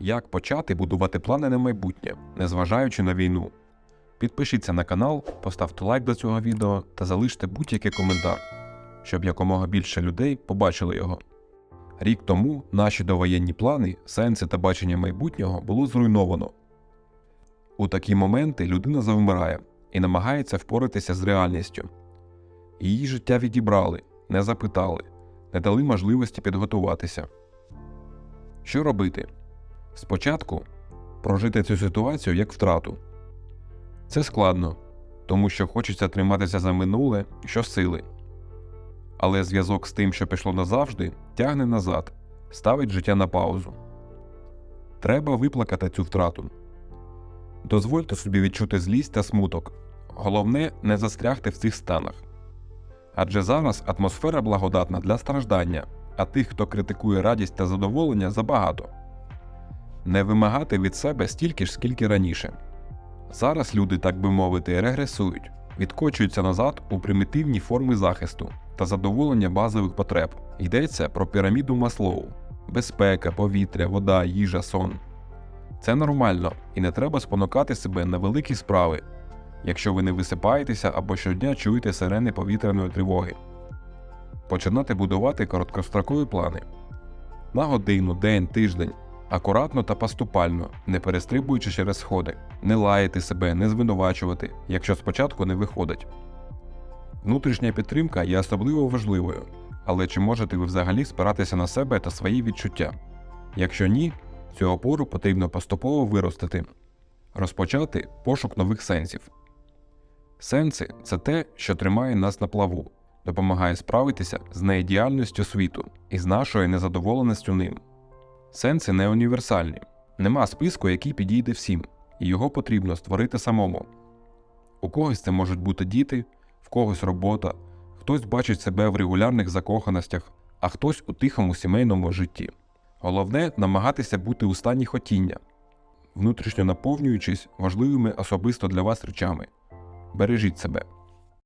Як почати будувати плани на майбутнє, незважаючи на війну. Підпишіться на канал, поставте лайк до цього відео та залиште будь-який коментар, щоб якомога більше людей побачили його. Рік тому наші довоєнні плани, сенси та бачення майбутнього було зруйновано. У такі моменти людина завмирає і намагається впоратися з реальністю. Її життя відібрали, не запитали, не дали можливості підготуватися. Що робити? Спочатку прожити цю ситуацію як втрату. Це складно, тому що хочеться триматися за минуле щосили. Але зв'язок з тим, що пішло назавжди, тягне назад, ставить життя на паузу. Треба виплакати цю втрату. Дозвольте собі відчути злість та смуток. Головне не застрягти в цих станах. Адже зараз атмосфера благодатна для страждання, а тих, хто критикує радість та задоволення, забагато. Не вимагати від себе стільки ж, скільки раніше. Зараз люди, так би мовити, регресують, відкочуються назад у примітивні форми захисту та задоволення базових потреб. Йдеться про піраміду Маслоу: безпека, повітря, вода, їжа, сон. Це нормально і не треба спонукати себе на великі справи, якщо ви не висипаєтеся або щодня чуєте сирени повітряної тривоги. Починати будувати короткострокові плани на годину, день, тиждень, акуратно та поступально, не перестрибуючи через сходи, не лаяти себе, не звинувачувати, якщо спочатку не виходить. Внутрішня підтримка є особливо важливою, але чи можете ви взагалі спиратися на себе та свої відчуття? Якщо ні, цю опору потрібно поступово виростити, розпочати пошук нових сенсів. Сенси це те, що тримає нас на плаву, допомагає справитися з неідеальністю світу і з нашою незадоволеністю ним. Сенси не універсальні, нема списку, який підійде всім, і його потрібно створити самому. У когось це можуть бути діти, в когось робота, хтось бачить себе в регулярних закоханостях, а хтось у тихому сімейному житті. Головне намагатися бути у стані хотіння, внутрішньо наповнюючись важливими особисто для вас речами. Бережіть себе.